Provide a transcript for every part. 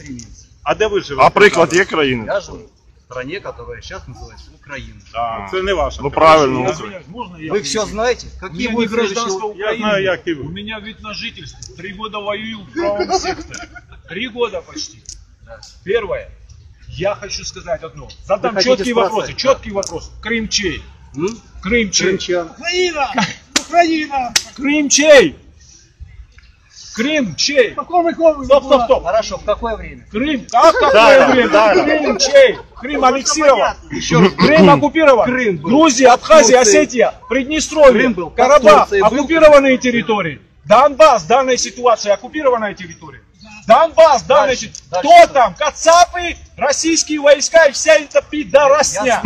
стремимся. А де ви живете? А приклад є країни? Я живу в стране, которая сейчас называется Украина. Да. Це не ваша. Ну країна. правильно. Я ну, знаю. Можно я? Вы все знаете? У Какие меня не будут гражданство следующие... Я Украины. знаю, як і У ви. меня вид на жительство. Три года воюю в правом секторе. Три года почти. Первое. Я хочу сказать одно. Задам Вы хотите четкие спросить, вопросы. да. Четкий вопрос. Крым чей? М? Крым чей? Крымчан. Украина! Украина! Крым чей? Крым чей? Стоп, стоп, стоп. Хорошо, в какое время? Крым, как какое Да, время? да, да. Крым чей? Крым аннексирован. Еще раз. Крым оккупирован. Крым был. Грузия, Абхазия, Турции. Осетия, Приднестровье, Крым был. Карабах, Турции был. оккупированные территории. Донбасс, в данной ситуации оккупированная территория. Донбасс, в данной Дальше, Кто что? там? Кацапы, российские войска и вся эта пидоросня.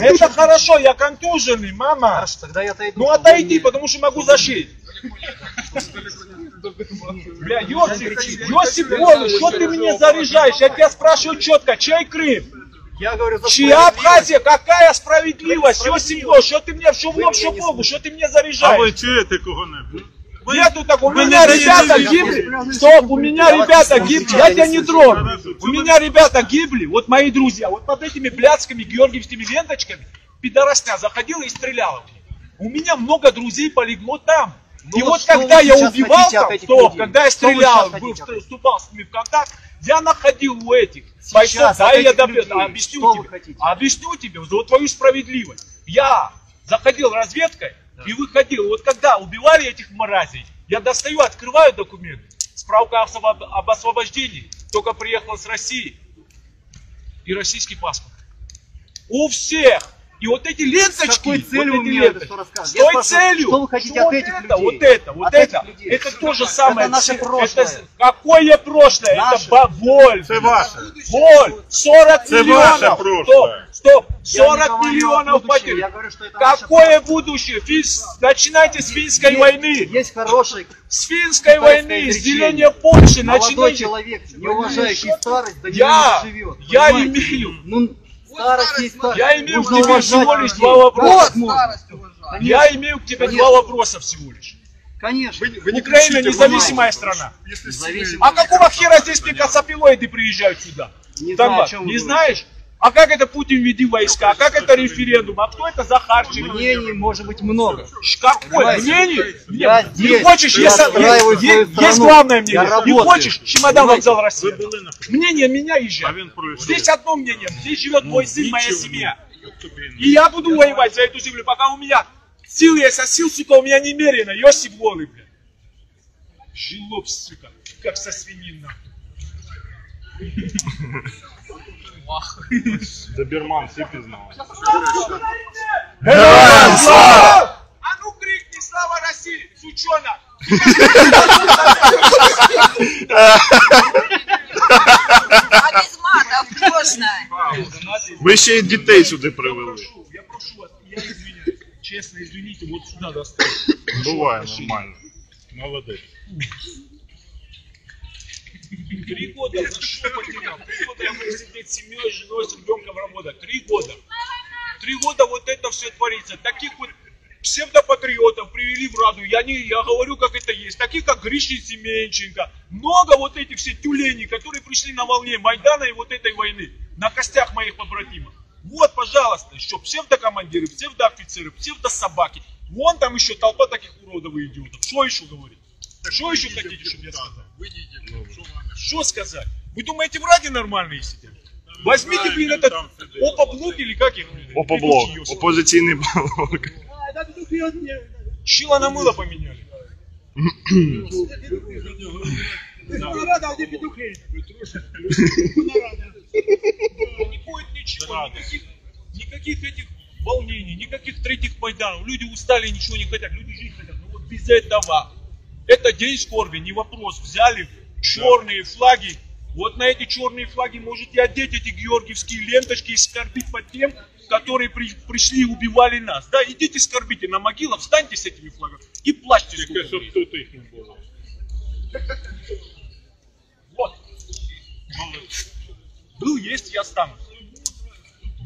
Я Это хорошо, я контуженный, мама. Хорошо, тогда я отойду. Ну отойди, потому что могу зашить. Бля, Йосип, Йосип Волыш, что ты мне заряжаешь? Я тебя спрашиваю четко, чей Крым? Я говорю за Чья. Абхазия? Какая справедливость? Йосип Волыш, что ты мне в шум в лоб, Вы шум меня в лоб, что ты мне А ви заряжаешь? чуєте кого-небудь? Ви- Нету такого. У вы меня не ребята гибли. Стоп, у меня ребята гибли. Я тебя не трогаю. У меня ребята гибли. Вот мои друзья. Вот под этими блядскими георгиевскими ленточками пидоросня заходила и стреляла. У меня много друзей полегло там. Ну и вот вот когда я убивал там, то, когда я стрелял, был, вступал с ними в контакт, я находил у этих бойцов, да, я людей. объясню Что тебе, хотите? объясню тебе за вот твою справедливость. Я заходил разведкой и выходил. Вот когда убивали этих мразей, я достаю, открываю документы. Справка об освобождении. Только приехал с России. И российский паспорт. У всех. И вот эти ленточки, С какой целью вот эти это всё рассказываете? С той спрашиваю, целью, что вы хотите что от этих это, людей? вот это, вот От это, людей. это то же самое. наше Это- прошлое. какое прошлое? Наше. Это боль. Це ваше. Боль! 40 Это миллионов! ваше прошлое. Стоп! Стоп! Я не 40 говорю о миллионов потерь! Я говорю, что это наше Какое будущее? Финс- Начинайте с финской Есть- войны! Есть хороший С финской войны, с деления Польши, молодой начинайте! человек, не уважающий старость, до Я- не живет. я Понимаете? имею- Ну, старость есть старость. Я имею к тебе всего лишь два вопроса. Вот. Я имею к тебе два вопроса всего лишь. Конечно. Украина независимая страна. Независимо. А какого хера здесь мне косопилоиды приезжают сюда? Не Там, знаю, вы не знаешь? А как это Путин веди войска? А как это референдум? А кто это Захарченко? Мнений может быть много. Ш- Какое Понимаете? мнение? Я Не здесь хочешь, есть, настраиваю есть, свою есть, страну. есть главное мнение. Я Не работаю. хочешь, чемодан вокзал России. Ви були на Мнение меня А езжай. він пройшов. Здесь одно мнение. Здесь живет мой сын, моя Нічого. семья. Тобі И я буду воевать за эту землю, пока у меня сил есть, а сил, сука, у меня немерено. Йосип Волы, блядь. Жилоб, сука, как со свинина. Доберман всі пізнали. Героям слава! А ну крикни «Слава России!» сучонок! А без матов можно. Ви ще й дітей сюди привели. Прошу, я прошу вас, я извиняюсь. Честно, извините, вот сюда достал. Буває нормально. Молодець. Три года за что потерял? Три года я буду сидеть с семьей, с женой, с ребенком работать. Три года. Три года вот это все творится. Таких вот псевдопатриотов привели в Раду. Я, не, я говорю, как это есть. Таких, как Гришин Семенченко. Много вот этих все тюленей, которые пришли на волне Майдана и вот этой войны. На костях моих побратимов. Вот, пожалуйста, еще псевдокомандиры, псевдоофицеры, псевдособаки. Вон там еще толпа таких уродов и идиотов. Что еще говорить? Что еще хотите, чтобы я сказал? Что сказать? Вы думаете, в Раде нормальные сидят? Возьмите, блин, этот опоблок или как их? Опоблок. Опозиційний блок. Шило на мыло поменяли. Не будет ничего, никаких, этих волнений, никаких третьих Майданов. Люди устали, ничего не хотят, люди жить хотят. Но вот без этого, это день скорби, не вопрос. Взяли черные флаги, вот на эти черные флаги можете одеть эти георгиевские ленточки и скорбить по тем, которые при- пришли и убивали нас. Да, идите скорбите на могилах, встаньте с этими флагами и плачьте. Щоб влезет. тут їх не було. Вот. Был, есть и останусь.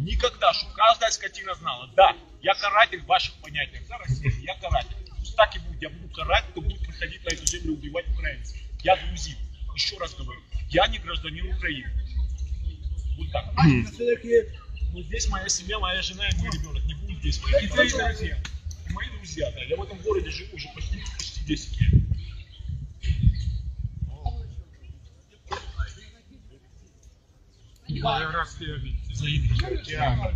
Никогда, чтобы каждая скотина знала. Да, я каратель в ваших понятиях. Да, Россия, я каратель. Так и будет. Я буду карать, кто будет приходить на эту землю убивать украинцев. Я грузин. еще раз говорю, я не гражданин Украины. Вот так. Вот здесь моя семья, моя жена и мой ребенок не будут здесь. И твои друзья. И мои друзья, да. Я в этом городе живу уже почти, почти 10 лет. Я рад тебя видеть. Взаимно.